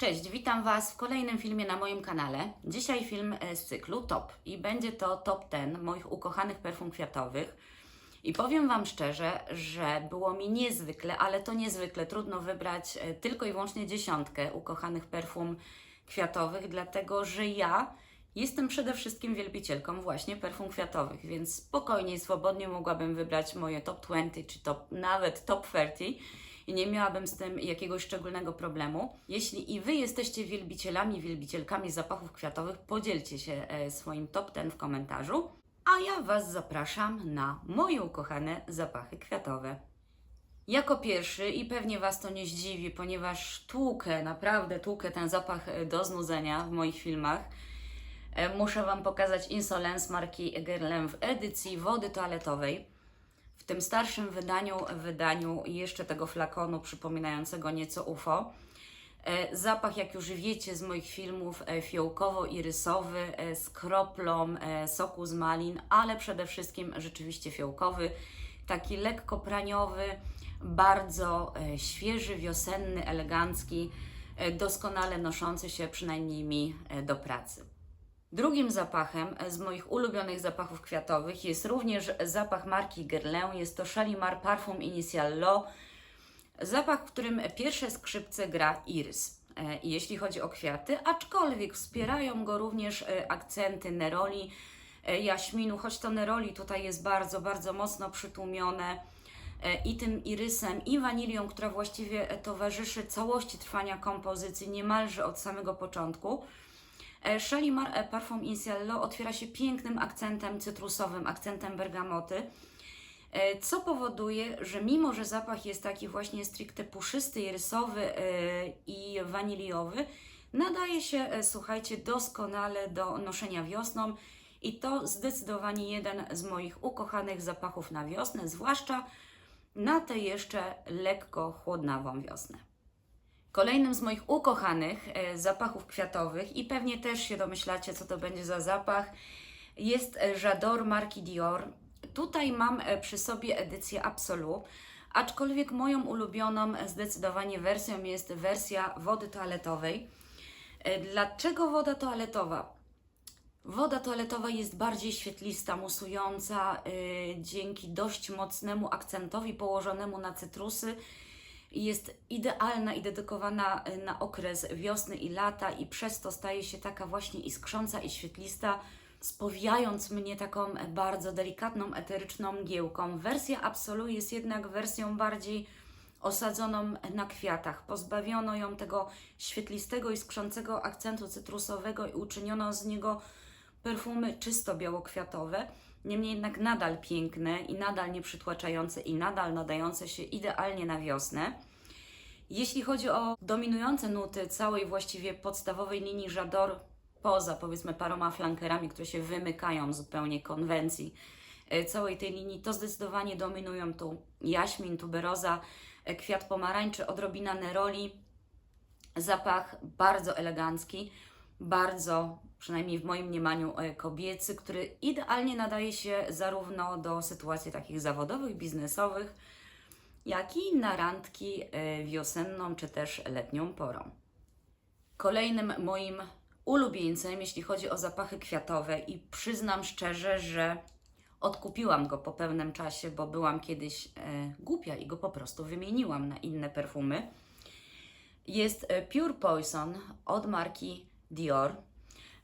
Cześć, witam Was w kolejnym filmie na moim kanale. Dzisiaj film e, z cyklu Top i będzie to top 10 moich ukochanych perfum kwiatowych. I powiem Wam szczerze, że było mi niezwykle, ale to niezwykle trudno wybrać e, tylko i wyłącznie dziesiątkę ukochanych perfum kwiatowych, dlatego że ja jestem przede wszystkim wielbicielką właśnie perfum kwiatowych, więc spokojnie i swobodnie mogłabym wybrać moje top 20 czy top, nawet top 30 i nie miałabym z tym jakiegoś szczególnego problemu. Jeśli i Wy jesteście wielbicielami, wielbicielkami zapachów kwiatowych, podzielcie się e, swoim top 10 w komentarzu, a ja Was zapraszam na moje ukochane zapachy kwiatowe. Jako pierwszy, i pewnie Was to nie zdziwi, ponieważ tłukę, naprawdę tłukę ten zapach e, do znudzenia w moich filmach, e, muszę Wam pokazać Insolence marki Guerlain w edycji wody toaletowej. W tym starszym wydaniu, wydaniu jeszcze tego flakonu przypominającego nieco UFO. E, Zapach, jak już wiecie z moich filmów, e, fiołkowo-irysowy e, z kroplą soku z malin, ale przede wszystkim rzeczywiście fiołkowy, taki lekko praniowy, bardzo świeży, wiosenny, elegancki, doskonale noszący się przynajmniej mi do pracy. Drugim zapachem z moich ulubionych zapachów kwiatowych jest również zapach marki Guerlain. Jest to Shalimar Parfum Initial Lo. Zapach, w którym pierwsze skrzypce gra iris. E, jeśli chodzi o kwiaty, aczkolwiek wspierają go również e, akcenty neroli, e, jaśminu, choć to neroli tutaj jest bardzo, bardzo mocno przytłumione e, i tym irysem, i wanilią, która właściwie e, towarzyszy całości trwania kompozycji niemalże od samego początku. E, Shalimar e, Parfum Iniciallo otwiera się pięknym akcentem cytrusowym, akcentem bergamoty, e, co powoduje, że mimo, że zapach jest taki właśnie stricte puszysty, rysowy i waniliowy, nadaje się, słuchajcie, doskonale do noszenia wiosną i to zdecydowanie jeden z moich ukochanych zapachów na wiosnę, zwłaszcza na tę jeszcze lekko chłodnawą wiosnę. Kolejnym z moich ukochanych e, zapachów kwiatowych i pewnie też się domyślacie, co to będzie za zapach, jest e, J'adore marki Dior. Tutaj mam e, przy sobie edycję Absolu, aczkolwiek moją ulubioną zdecydowanie wersją jest wersja wody toaletowej. Dlaczego woda toaletowa? Woda toaletowa jest bardziej świetlista, musująca dzięki dość mocnemu akcentowi położonemu na cytrusy. Jest idealna i dedykowana y, na okres wiosny i lata i przez to staje się taka właśnie iskrząca i świetlista, spowijając mnie taką bardzo delikatną, eteryczną mgiełką. Wersja Absolu jest jednak wersją bardziej osadzoną na kwiatach. Pozbawiono ją tego świetlistego i akcentu cytrusowego i uczyniono z niego perfumy czysto białokwiatowe, niemniej jednak nadal piękne i nadal nieprzytłaczające i nadal nadające się idealnie na wiosnę. Jeśli chodzi o dominujące nuty całej właściwie podstawowej linii J'adore, poza powiedzmy paroma flankerami, które się wymykają zupełnie konwencji e, całej tej linii, to zdecydowanie dominują tu jaśmin, tuberoza, e, kwiat pomarańczy, odrobina neroli, zapach bardzo elegancki, bardzo, przynajmniej w moim mniemaniu, e, kobiecy, który idealnie nadaje się zarówno do sytuacji takich zawodowych, biznesowych, jak i na randki e, wiosenną czy też letnią porą. Kolejnym moim ulubieńcem, jeśli chodzi o zapachy kwiatowe, i przyznam szczerze, że odkupiłam go po pewnym czasie, bo byłam kiedyś e, głupia i go po prostu wymieniłam na inne perfumy. Jest Pure Poison od marki Dior.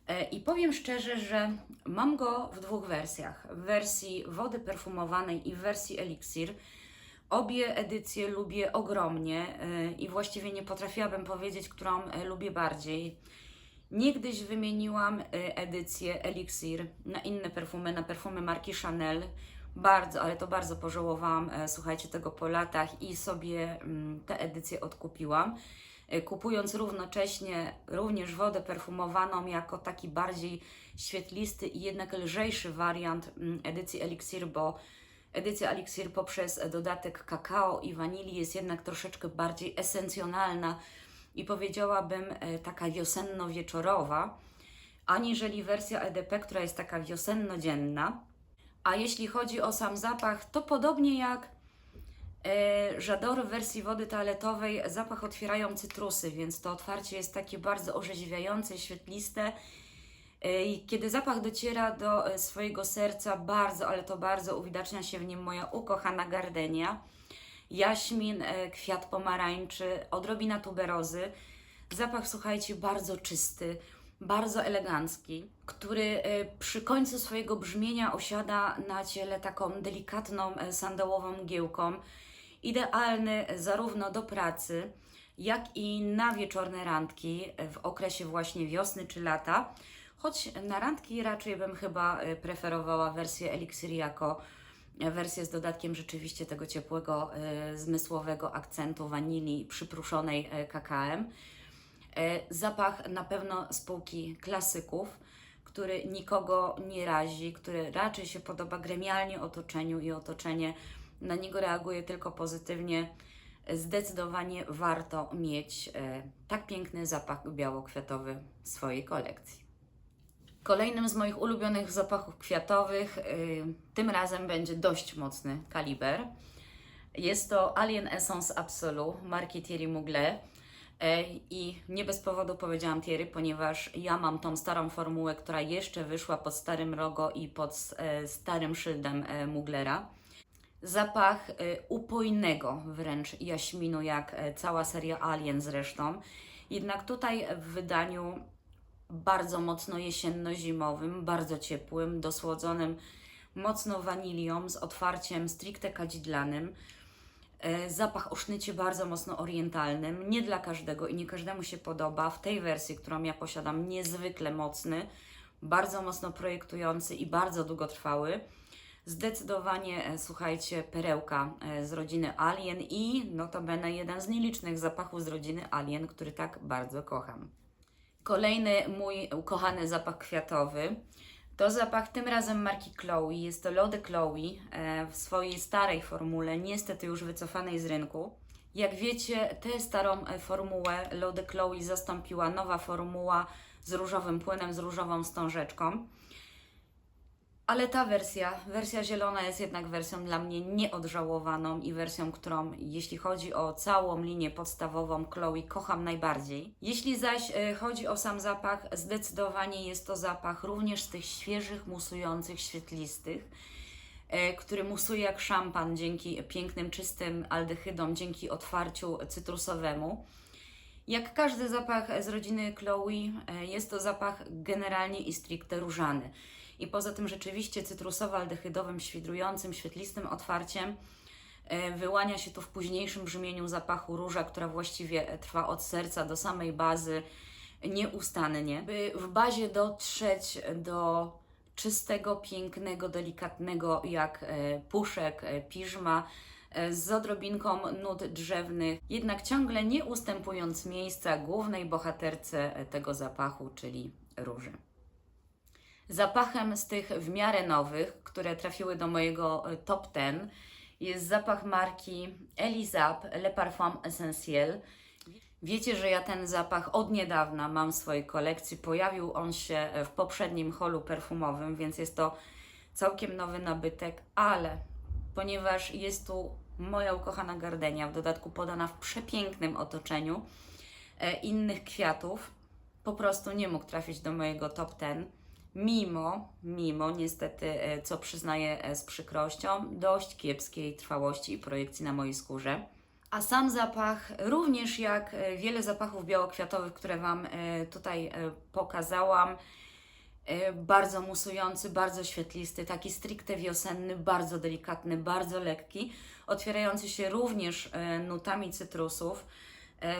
E, I powiem szczerze, że mam go w dwóch wersjach. W wersji wody perfumowanej i w wersji eliksir. Obie edycje lubię ogromnie e, i właściwie nie potrafiłabym powiedzieć, którą e, lubię bardziej. Niegdyś wymieniłam edycję Elixir na inne perfumy, na perfumy marki Chanel. Bardzo, ale to bardzo pożałowałam, słuchajcie, tego po latach i sobie mm, tę edycję odkupiłam. E, Kupując równocześnie również wodę perfumowaną jako taki bardziej świetlisty i jednak lżejszy wariant mm, edycji Elixir, bo edycja Elixir poprzez dodatek kakao i wanilii jest jednak troszeczkę bardziej esencjonalna i powiedziałabym e, taka wiosenno-wieczorowa, aniżeli wersja EDP, która jest taka wiosenno-dzienna. A jeśli chodzi o sam zapach, to podobnie jak Żadory w wersji wody toaletowej zapach otwierają cytrusy, więc to otwarcie jest takie bardzo orzeźwiające, świetliste. E, I kiedy zapach dociera do e, swojego serca, bardzo, ale to bardzo uwidacznia się w nim moja ukochana gardenia. Jaśmin, e, kwiat pomarańczy, odrobina tuberozy. Zapach, słuchajcie, bardzo czysty, bardzo elegancki, który e, przy końcu swojego brzmienia osiada na ciele taką delikatną e, sandałową mgiełką. Idealny zarówno do pracy, jak i na wieczorne randki w okresie właśnie wiosny czy lata. Choć na randki raczej bym chyba e, preferowała wersję Elixir jako e, wersję z dodatkiem rzeczywiście tego ciepłego, e, zmysłowego akcentu wanilii przypruszonej kakałem. E, Zapach na pewno spółki klasyków, który nikogo nie razi, który raczej się podoba gremialnie otoczeniu i otoczenie na niego reaguje tylko pozytywnie. Zdecydowanie warto mieć e, tak piękny zapach białokwiatowy w swojej kolekcji. Kolejnym z moich ulubionych zapachów kwiatowych, y, tym razem będzie dość mocny kaliber. Jest to Alien Essence Absolu marki Thierry Mugler. E, I nie bez powodu powiedziałam Thierry, ponieważ ja mam tą starą formułę, która jeszcze wyszła pod starym logo i pod e, starym szyldem e, Muglera. Zapach e, upojnego wręcz jaśminu, jak e, cała seria Alien zresztą. Jednak tutaj w wydaniu bardzo mocno jesienno-zimowym, bardzo ciepłym, dosłodzonym mocno wanilią, z otwarciem stricte kadzidlanym. E, Zapach o sznycie bardzo mocno orientalnym, nie dla każdego i nie każdemu się podoba. W tej wersji, którą ja posiadam, niezwykle mocny, bardzo mocno projektujący i bardzo długotrwały. Zdecydowanie, e, słuchajcie, perełka e, z rodziny Alien i notabene jeden z nielicznych zapachów z rodziny Alien, który tak bardzo kocham. Kolejny mój ukochany zapach kwiatowy to zapach tym razem marki Chloe. Jest to Lody Chloe e, w swojej starej formule, niestety już wycofanej z rynku. Jak wiecie, tę starą formułę Lody Chloe zastąpiła nowa formuła z różowym płynem, z różową wstążeczką. Ale ta wersja, wersja zielona jest jednak wersją dla mnie nieodżałowaną i wersją, którą jeśli chodzi o całą linię podstawową Chloe kocham najbardziej. Jeśli zaś e, chodzi o sam zapach, zdecydowanie jest to zapach również z tych świeżych, musujących, świetlistych, e, który musuje jak szampan dzięki pięknym, czystym aldehydom, dzięki otwarciu cytrusowemu. Jak każdy zapach z rodziny Chloe, e, jest to zapach generalnie i stricte różany. I poza tym rzeczywiście cytrusowo-aldehydowym, świdrującym, świetlistym otwarciem e, wyłania się tu w późniejszym brzmieniu zapachu róża, która właściwie trwa od serca do samej bazy nieustannie. By w bazie dotrzeć do czystego, pięknego, delikatnego jak e, puszek, e, piżma, z odrobinką nut drzewnych, jednak ciągle nie ustępując miejsca głównej bohaterce tego zapachu, czyli róży. Zapachem z tych w miarę nowych, które trafiły do mojego e, top 10, jest zapach marki Elisab Le Parfum Essentiel. Wiecie, że ja ten zapach od niedawna mam w swojej kolekcji. Pojawił on się e, w poprzednim holu perfumowym, więc jest to całkiem nowy nabytek, ale ponieważ jest tu moja ukochana gardenia, w dodatku podana w przepięknym otoczeniu e, innych kwiatów, po prostu nie mógł trafić do mojego top 10. Mimo, mimo niestety, e, co przyznaję e, z przykrością, dość kiepskiej trwałości i projekcji na mojej skórze. A sam zapach, również jak e, wiele zapachów białokwiatowych, które Wam tutaj pokazałam, bardzo musujący, bardzo świetlisty, taki stricte wiosenny, bardzo delikatny, bardzo lekki, otwierający się również nutami cytrusów,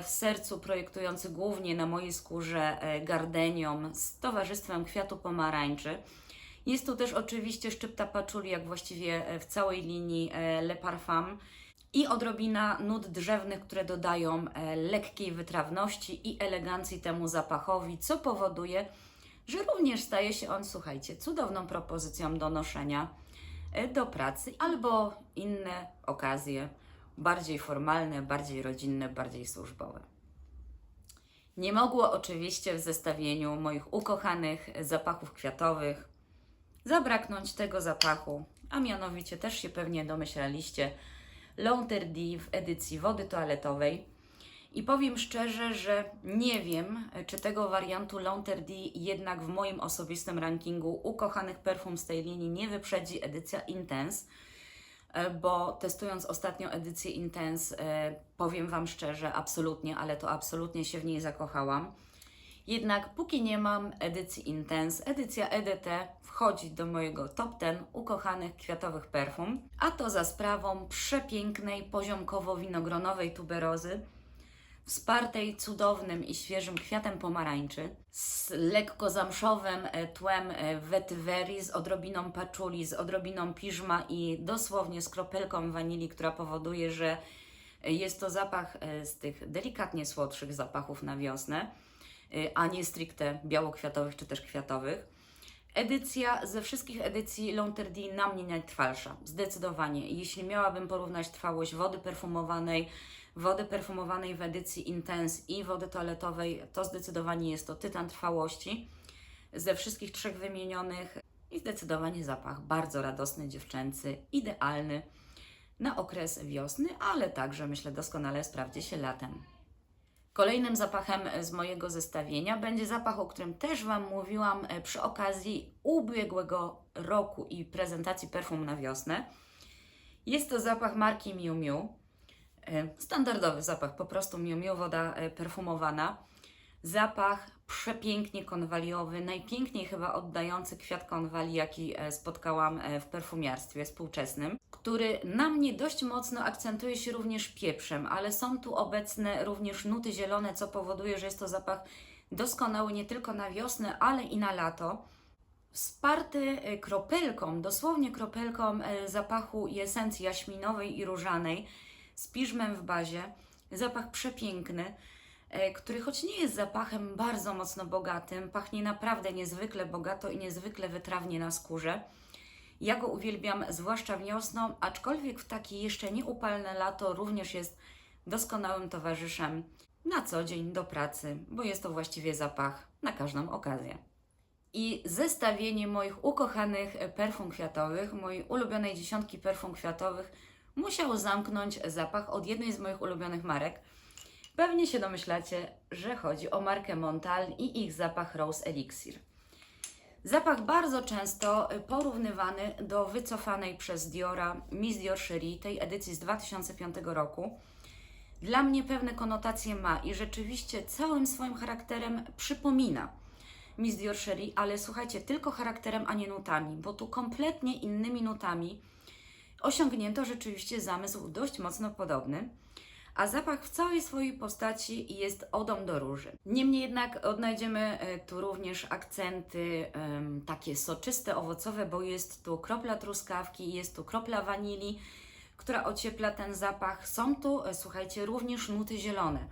w sercu projektujący głównie na mojej skórze e, gardenią z towarzystwem kwiatu pomarańczy. Jest tu też oczywiście szczypta paczuli, jak właściwie e, w całej linii e, Le Parfum i odrobina nut drzewnych, które dodają e, lekkiej wytrawności i elegancji temu zapachowi, co powoduje, że również staje się on, słuchajcie, cudowną propozycją do noszenia e, do pracy albo inne okazje bardziej formalne, bardziej rodzinne, bardziej służbowe. Nie mogło oczywiście w zestawieniu moich ukochanych zapachów kwiatowych zabraknąć tego zapachu, a mianowicie też się pewnie domyślaliście, Launter D w edycji wody toaletowej. I powiem szczerze, że nie wiem, czy tego wariantu Launter D jednak w moim osobistym rankingu ukochanych perfum z tej linii nie wyprzedzi edycja Intense, bo testując ostatnią edycję Intense, e, powiem Wam szczerze, absolutnie, ale to absolutnie się w niej zakochałam. Jednak póki nie mam edycji Intense, edycja EDT wchodzi do mojego top 10 ukochanych kwiatowych perfum, a to za sprawą przepięknej, poziomkowo-winogronowej tuberozy, wspartej cudownym i świeżym kwiatem pomarańczy, z lekko zamszowym e, tłem e, vetiverii, z odrobiną paczuli, z odrobiną piżma i dosłownie z kropelką wanilii, która powoduje, że e, jest to zapach z tych delikatnie słodszych zapachów na wiosnę, a nie stricte białokwiatowych czy też kwiatowych. Edycja ze wszystkich edycji Launter D na mnie najtrwalsza, zdecydowanie. Jeśli miałabym porównać trwałość wody perfumowanej, wody perfumowanej w edycji Intense i wody toaletowej, to zdecydowanie jest to tytan trwałości. Ze wszystkich trzech wymienionych i zdecydowanie zapach bardzo radosny, dziewczęcy, idealny na okres wiosny, ale także myślę doskonale sprawdzi się latem. Kolejnym zapachem z mojego zestawienia będzie zapach, o którym też Wam mówiłam przy okazji ubiegłego roku i prezentacji perfum na wiosnę. Jest to zapach marki Miu Miu. E, Standardowy zapach, po prostu Miu woda e, perfumowana. Zapach przepięknie konwaliowy, najpiękniej chyba oddający kwiat konwali, jaki e, spotkałam w perfumiarstwie współczesnym, który na mnie dość mocno akcentuje się również pieprzem, ale są tu obecne również nuty zielone, co powoduje, że jest to zapach doskonały nie tylko na wiosnę, ale i na lato. Wsparty kropelką, dosłownie kropelką zapachu esencji jaśminowej i różanej z piżmem w bazie. Zapach przepiękny, e, który choć nie jest zapachem bardzo mocno bogatym, pachnie naprawdę niezwykle bogato i niezwykle wytrawnie na skórze. Ja go uwielbiam, zwłaszcza wiosną, aczkolwiek w takie jeszcze nieupalne lato również jest doskonałym towarzyszem na co dzień do pracy, bo jest to właściwie zapach na każdą okazję. I zestawienie moich ukochanych perfum kwiatowych, mojej ulubionej dziesiątki perfum kwiatowych, musiał zamknąć zapach od jednej z moich ulubionych marek. Pewnie się domyślacie, że chodzi o markę Montal i ich zapach Rose Elixir. Zapach bardzo często porównywany do wycofanej przez Diora Miss Dior Cherie, tej edycji z 2005 roku. Dla mnie pewne konotacje ma i rzeczywiście całym swoim charakterem przypomina Miss Dior Cherie, ale słuchajcie, tylko charakterem, a nie nutami, bo tu kompletnie innymi nutami osiągnięto rzeczywiście zamysł dość mocno podobny a zapach w całej swojej postaci jest odą do róży. Niemniej jednak odnajdziemy e, tu również akcenty em, takie soczyste, owocowe, bo jest tu kropla truskawki, jest tu kropla wanilii, która ociepla ten zapach. Są tu, e, słuchajcie, również nuty zielone.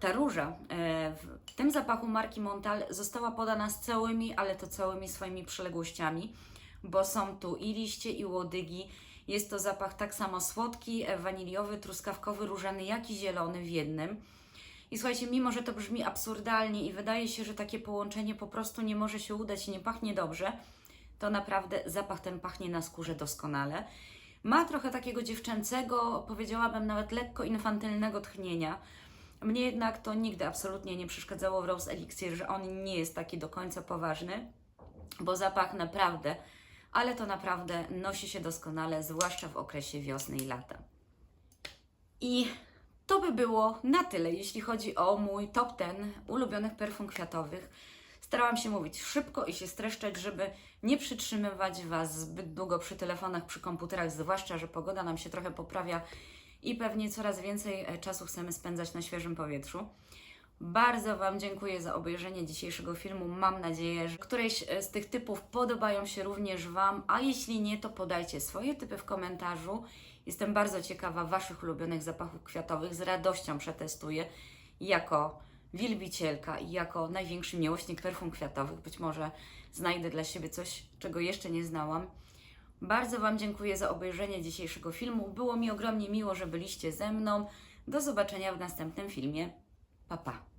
Ta róża e, w tym zapachu marki Montal została podana z całymi, ale to całymi swoimi przyległościami, bo są tu i liście, i łodygi, jest to zapach tak samo słodki, e, waniliowy, truskawkowy, różany, jak i zielony w jednym. I słuchajcie, mimo że to brzmi absurdalnie i wydaje się, że takie połączenie po prostu nie może się udać i nie pachnie dobrze, to naprawdę zapach ten pachnie na skórze doskonale. Ma trochę takiego dziewczęcego, powiedziałabym nawet lekko infantylnego tchnienia. Mnie jednak to nigdy absolutnie nie przeszkadzało w Rose Elixir, że on nie jest taki do końca poważny, bo zapach naprawdę ale to naprawdę nosi się doskonale, zwłaszcza w okresie wiosny i lata. I to by było na tyle, jeśli chodzi o mój top 10 ulubionych perfum kwiatowych. Starałam się mówić szybko i się streszczać, żeby nie przytrzymywać Was zbyt długo przy telefonach, przy komputerach, zwłaszcza, że pogoda nam się trochę poprawia i pewnie coraz więcej e, czasu chcemy spędzać na świeżym powietrzu. Bardzo Wam dziękuję za obejrzenie dzisiejszego filmu. Mam nadzieję, że któreś e, z tych typów podobają się również Wam, a jeśli nie, to podajcie swoje typy w komentarzu. Jestem bardzo ciekawa Waszych ulubionych zapachów kwiatowych. Z radością przetestuję jako wielbicielka i jako największy miłośnik perfum kwiatowych. Być może znajdę dla siebie coś, czego jeszcze nie znałam. Bardzo Wam dziękuję za obejrzenie dzisiejszego filmu. Było mi ogromnie miło, że byliście ze mną. Do zobaczenia w następnym filmie. Pa, pa.